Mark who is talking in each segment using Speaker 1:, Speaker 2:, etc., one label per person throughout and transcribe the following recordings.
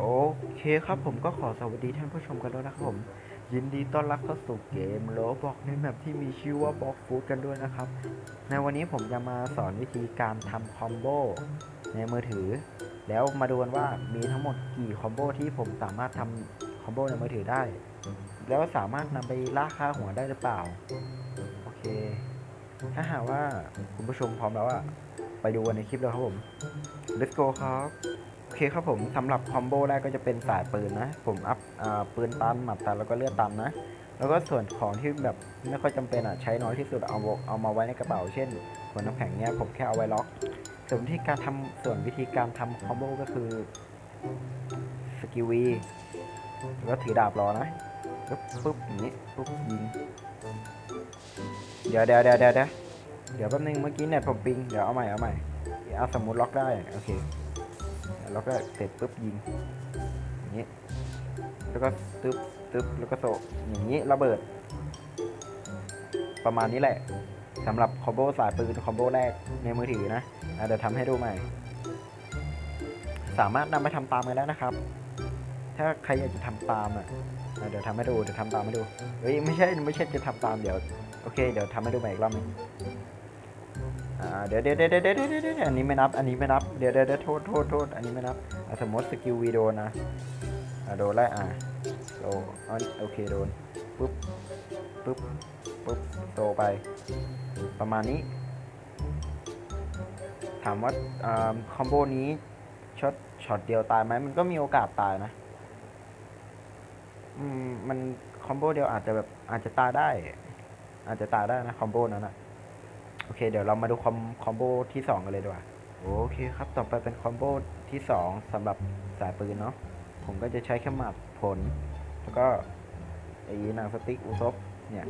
Speaker 1: โอเคครับผมก็ขอสวัสดีท่านผู้ชมกันด้วยนะครับผม ยินดีต้อนรับเข้าสู่เกมโลบอกในแมปที่มีชื่อว่าบอกฟูดกันด้วยนะครับ ในวันนี้ผมจะมาสอนวิธีการทำคอมโบในมือถือ แล้วมาดูกันว่ามีทั้งหมดกี่คอมโบที่ผมสามารถทำคอมโบในมือถือได้ แล้วสามารถนำไปล่าค่าหัวได้หรือเปล่า โอเค ถ้าหากว่าคุณผู้ชมพร้อมแล้วอะไปดูกันในคลิปเลยครับผม let's go ครับ โอเคครับผมสำหรับคอมโบแรกก็จะเป็นสายปืนนะ ผมอัพปืนตันหมัดตันแล้วก็เลือดตันนะแล้วก็ส่วนของที่แบบไม่ค่อยจำเป็นอะใช้น้อยที่สุดเอาเอามาไว้ในกระเป๋า เช่นหัวน้ำแข็งเนี้ยผมแค่เอาไว้ล็อกส่วนวิธีการทำส่วนวิธีการทำคอมโบก็คือสกิวีแล้วก็ถือดาบรอนะปุ๊บปุ๊บอย่างนี้ปุ๊บยิงเดี๋ยวเดี๋ยวเดี๋ยวเดี๋ยวเดี๋ยวเดี๋ยวแป๊บนึงเมื่อกี้เน็ตผมปิงเดี๋ยวเอาใหม่เอาใหม่เอาสมมติล็อกได้โอเค แล้วก็เสร็จปุ๊บยิงอย่างนี้แล้วก็ตึ๊บตึ๊บแล้วก็โซะอย่างนี้ระเบิด ประมาณนี้แหละสำหรับคอมโบสายปืนคอมโบแรกในมือถือนะเดี๋ยวทำให้ดูใหม่ สามารถนำไปทำตามกันแล้วนะครับ ถ้าใครอยากจะทำตามอะเดี๋ยวทำให้ดูเดี๋ยวทำตามให้ดูเฮ้ยไม่ใช่ไม่ใช่จะทำตามเดี๋ยวโอเค เดี๋ยวทำให้ดูใหม่อีกรอบหนึง อ่าเดี๋ยวเดี๋ยวเดี๋ยวเดี๋ยวเดี๋ยวเดี๋ยวเดี๋ยวอันนี้ไม่นับ อันนี้ไม่นับ เดี๋ยวเดี๋ยวเดี๋ยวโทษโทษโทษอันนี้ไม่นับอะสมมติสกิลวีโดนนะโดนแล้วอ่าโดอันโอเคโดนปุ๊บปุ๊บปุ๊บโตไป ประมาณนี้ ถามว่าอ่าคอมโบนี้ช็อตช็อตเดียวตายไหมมันก็มีโอกาสตายนะอืมมันคอมโบเดียวอาจจะแบบอาจจะตายได้ อาจจะตายได้นะคอมโบนั้นอะ โอเค เดี๋ยวเรามาดูคอมคอมโบที่2กันเลยดีกว่าโอเคครับต่อไปเป็นคอมโบที่ 2สำหรับสายปืนเนาะผมก็จะใช้แค่หมัดผล แล้วก็ไอ้หนังสติ๊กอุซบเนี่ย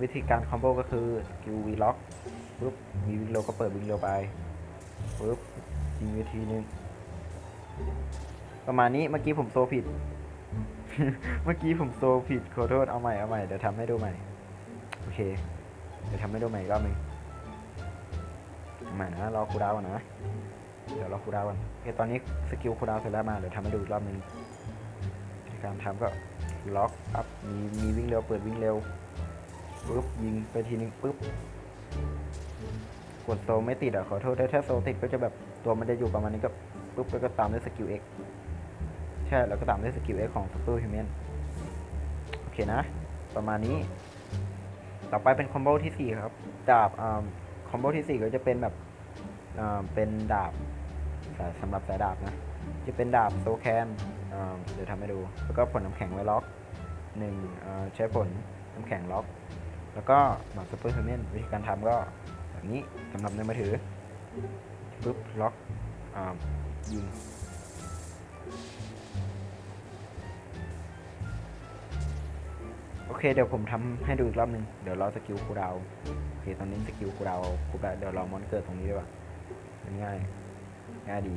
Speaker 1: วิธีการคอมโบก็คือสกิลวีล็อกปุ๊บมีวิ่งเร็วก็เปิดวิ่งเร็วไปปุ๊บยิงวิธีนึงประมาณนี้เมื่อกี้ผมโซผิด เมื่อกี้ผมโซผิดขอโทษเอาใหม่เอาใหม่เดี๋ยวทำให้ดูใหม่ โอเค เดี๋ยวทำให้ดูใหม่อีกรอบหนึงม่นะรอคูดาวน์ก่อนนะ เดี๋ยวรอคูดาวก่อนโอเคตอนนี้สกิลคูดาวเสร็จแล้วมาเดี๋ยวทำให้ดูอีกรอบหนึงการทำก็ล็อกอัพมีมีวิ่งเร็วเปิดวิ่งเร็วปุ๊บยิงไปทีนึงปุ๊บกดโซไม่ติดอะขอโทษด้วยถ้าโซติดก็จะแบบตัวมันจะอยู่ประมาณนี้ก็ปุ๊บแล้วก็ตามด้วยสกิล X ใช่แล้วก็ตามด้วยสกิล X ของ Super Human โอเคนะ ประมาณนี้ ต่อไปเป็นคอมโบที่ 4 ครับ ดาบอคอมโบที่ 4 ก็จะเป็นแบบเป็นดาบสายสำหรับสายดาบนะ จะเป็นดาบโซแคนอ่าเดี๋ยวทำให้ดู แล้วก็ผลน้ำแข็งไว้ล็อกหนึ่งใช้ผลน้ำแข็งล็อก แล้วก็หมากซูเปอร์เฮเมนวิธีการทำก็แบบนี้สำหรับในมือถือปุ๊บล็อกอยิง เคเดี๋ยวผมทำให้ดูอีกรอบหนึง เดี๋ยวเราสกิลคูดาวโอเคตอนนี้สกิลคูดาวครบแล้วเดี๋ยวเรามอนเกิดตรงนี้ดีกว่ามันง่ายง่ายดี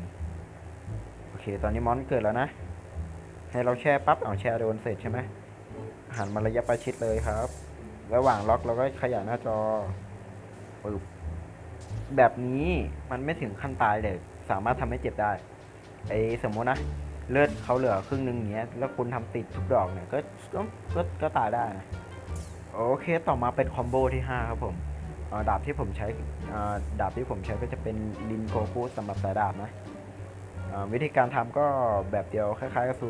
Speaker 1: โอเค ตอนนี้มอนเกิดแล้วนะ ให้เราแช่ปั๊บเอาแช่โดนเสร็จใช่ไหมหันมาระยะประชิดเลยครับ ระหว่างล็อกเราก็ขยายหน้าจอปึ๊บแบบนี้มันไม่ถึงขั้นตายเลย สามารถทำให้เจ็บได้ไอ้สมมตินะ เลือดเขาเหลือครึ่งหนึ่งอย่างเงี้ย แล้วคุณทำติดทุกดอกเนี่ยก็ก็ก็ตายได้นะโอเคต่อมาเป็นคอมโบที่ 5 ครับผมดาบที่ผมใช้ดาบที่ผมใช้ก็จะเป็นลินโกคุสำหรับสายดาบนะวิธีการทำก็แบบเดียวคล้ายๆกับซู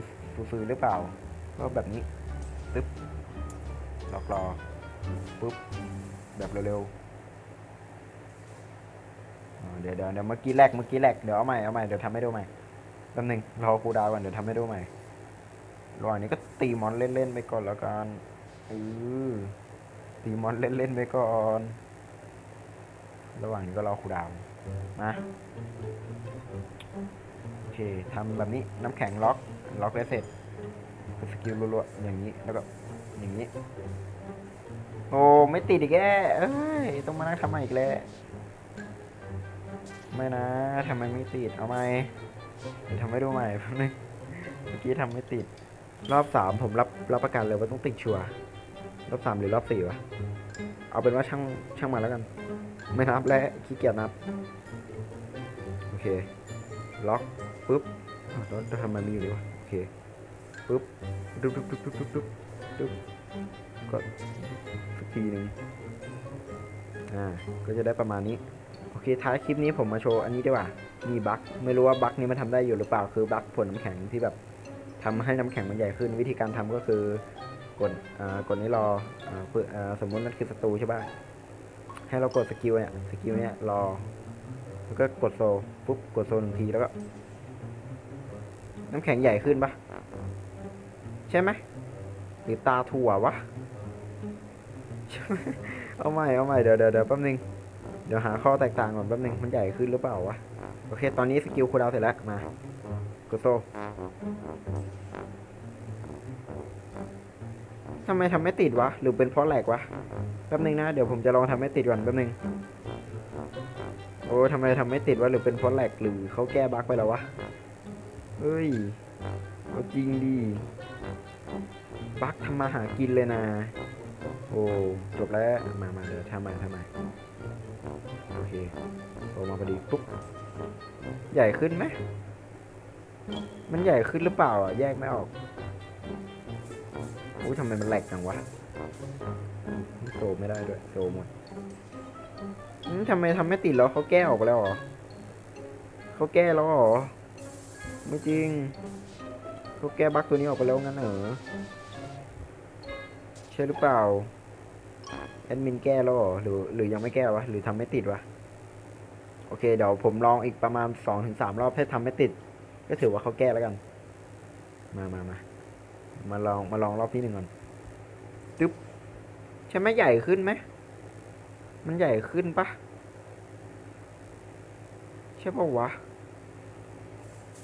Speaker 1: ซูหรือเปล่า ก็แบบนี้ปึ๊บล็อกรอปุ๊บแบบเร็วๆเดี๋ยวเดี๋ยวเดี๋ยวเมื่อกี้แรกเมื่อกี้แรกเดี๋ยวเอาใหม่เอาใหม่เดี๋ยวทำให้ดูใหม่ แป๊บนึงรอครูดาวก่อนเดี๋ยวทำให้ดูใหม่ระหว่างนี้ก็ตีมอนเล่นๆไปก่อนแล้วกันเออตีมอนเล่นๆไปก่อน ระหว่างนี้ก็รอครูดาวนะโอเคทำแบบนี้น้ำแข็งล็อก ล็อกได้เสร็จสกิลรัวๆอย่างนี้แล้วก็อย่างนี้ โอ้ไม่ติดอีกแก่เอ้ยต้องมานั่งทำใหม่อีกแล้วไม่นะทำไมไม่ติดเอาไหม ทำให้ดูใหม่แป๊บนึงเมื่อกี้ทำไม่ติด รอบสามผมรับรับประกันเลยว่าต้องติดชัวร์รอบสามหรือรอบสี่วะ เอาเป็นว่าช่างช่างมาแล้วกัน ไม่นับและขี้เกียจนับ โอเค ล็อกปุ๊บเราจะทำมันมีอยู่ดีวะโอเคปุ๊บดุ๊บดุ๊บดุ๊บดุ๊บดุ๊บดุ๊บดุ๊บก็สักทีหนึ่งอ่า ก็จะได้ประมาณนี้ โอเคท้ายคลิปนี้ผมมาโชว์อันนี้ดีกว่ามีบั๊กไม่รู้ว่าบั๊กนี้มันทำได้อยู่หรือเปล่าคือบั๊กผลน้ำแข็งที่แบบทำให้น้ำแข็งมันใหญ่ขึ้น วิธีการทำก็คือกดอ่ากดนี้รออ่าเพื่ออ่าสมมุตินั่นคือศัตรูใช่ป่ะให้เรากดสกิลเนี่ยสกิลเนี่ยรอแล้วก็กดโซปุ๊บกดโซหนึ่งทีแล้วก็ น้ำแข็งใหญ่ขึ้นปะใช่ไหมหรือตาถั่ววะใช่ไหมเอาใหม่เอาใหม่เดี๋ยวเดี๋ยวเดี๋ยวแป๊บนึง เดี๋ยวหาข้อแตกต่างก่อนแป๊บนึงมันใหญ่ขึ้นหรือเปล่าวะ โอเค ตอนนี้สกิลคูดาวเสร็จแล้ว มากดโซทำไมทำไม่ติดวะ หรือเป็นเพราะแหลกวะ แป๊บนึงนะ เดี๋ยวผมจะลองทำให้ติดก่อนแป๊บนึง โอ้ทำไมทำไม่ติดวะ หรือเป็นเพราะแหลกหรือเขาแก้บั๊กไปแล้ววะ เฮ้ยเอาจริงดิบั๊กทำมาหากินเลยนะ โอ้จบแล้วมามาเดี๋ยวทำใหม่ทำใหม่โอเคโอมาพอดีปุ๊บใหญ่ขึ้นไหมมันใหญ่ขึ้นหรือเปล่าอะแยกไม่ออกอุ้ยทำไมมันแหลกจังวะโซไม่ได้ด้วยโซหมดทำไมทำไม่ติดแล้วเขาแก้ออกแล้วหรอเขาแก้แล้วหรอไม่จริงเขาแก้บั๊กตัวนี้ออกไปแล้วงั้นเหรอใช่หรือเปล่า แอดมินแก้แล้วเหรอหรือหรือยังไม่แก้วะหรือทำไม่ติดวะโอเคเดี๋ยวผมลองอีกประมาณสองถึงสามรอบให้ทำไม่ติด ก็ถือว่าเขาแก้แล้วกัน มามามามาลองมาลองรอบที่หนึ่งก่อนตึ๊บใช่ไหมใหญ่ขึ้นไหมมันใหญ่ขึ้นปะใช่ปะวะ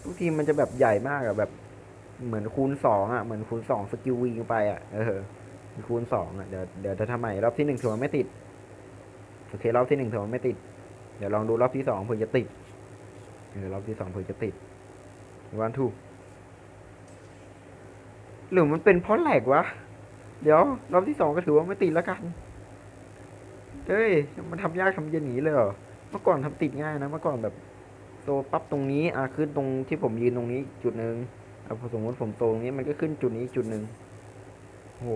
Speaker 1: ทุกทีมันจะแบบใหญ่มากอะแบบ เหมือนคูณสองอะเหมือนคูณสองสกิลวิงไปอะเออ คูณสองอะเดี๋ยวเดี๋ยวจะทำใหม่รอบที่หนึ่งถือว่าไม่ติดโอเครอบที่หนึ่งถือว่าไม่ติด เดี๋ยวลองดูรอบที่สองเผื่อจะติดเออรอบที่สองเผื่อจะติดวันทูหรือมันเป็นเพราะแหลกวะ เดี๋ยว รอบที่สองก็ถือว่าไม่ติดแล้วกัน เฮ้ย มันทำยากทำเย็นหนีเลยเหรอ เมื่อก่อนทำติดง่ายนะ เมื่อก่อนแบบโตปั๊บตรงนี้ อะขึ้นตรงที่ผมยืนตรงนี้จุดหนึ่งอะสมมติผมโตตรงนี้มันก็ขึ้นจุดนี้จุดหนึ่งโห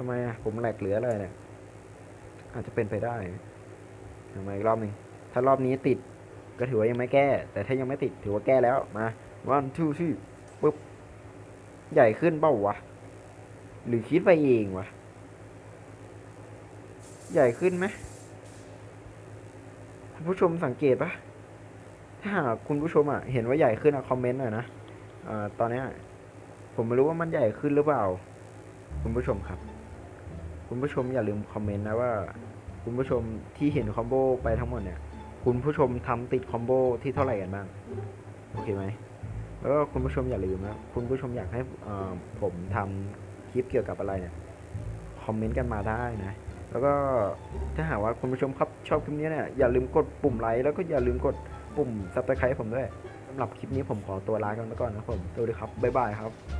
Speaker 1: ทำไมอะผมแหลกเหลืออะไรเนี่ย อาจจะเป็นไปได้ทำไมอีกรอบหนึ่งถ้ารอบนี้ติดก็ถือว่ายังไม่แก้ แต่ถ้ายังไม่ติดถือว่าแก้แล้วมา one two three ปุ๊บใหญ่ขึ้นเป่าวะหรือคิดไปเองวะใหญ่ขึ้นไหมคุณผู้ชมสังเกตปะถ้าหากคุณผู้ชมอะเห็นว่าใหญ่ขึ้นอะคอมเมนต์หน่อยนะอ่าตอนนี้ผมไม่รู้ว่ามันใหญ่ขึ้นหรือเปล่า คุณผู้ชมครับ คุณผู้ชมอย่าลืมคอมเมนต์นะว่า คุณผู้ชมที่เห็นคอมโบไปทั้งหมดเนี่ย คุณผู้ชมทำติดคอมโบที่เท่าไหร่กันบ้าง โอเคไหมแล้วก็คุณผู้ชมอย่าลืมนะ คุณผู้ชมอยากให้ผมทำคลิปเกี่ยวกับอะไรเนี่ย คอมเมนต์กันมาได้นะ แล้วก็ถ้าหากว่าคุณผู้ชมครับชอบคลิปนี้เนี่ย อย่าลืมกดปุ่มไลค์แล้วก็อย่าลืมกดปุ่มซับสไครต์ผมด้วยสำหรับคลิปนี้ผมขอตัวลากันไปก่อนนะครับผมสวัสดีครับบ๊ายบายครับ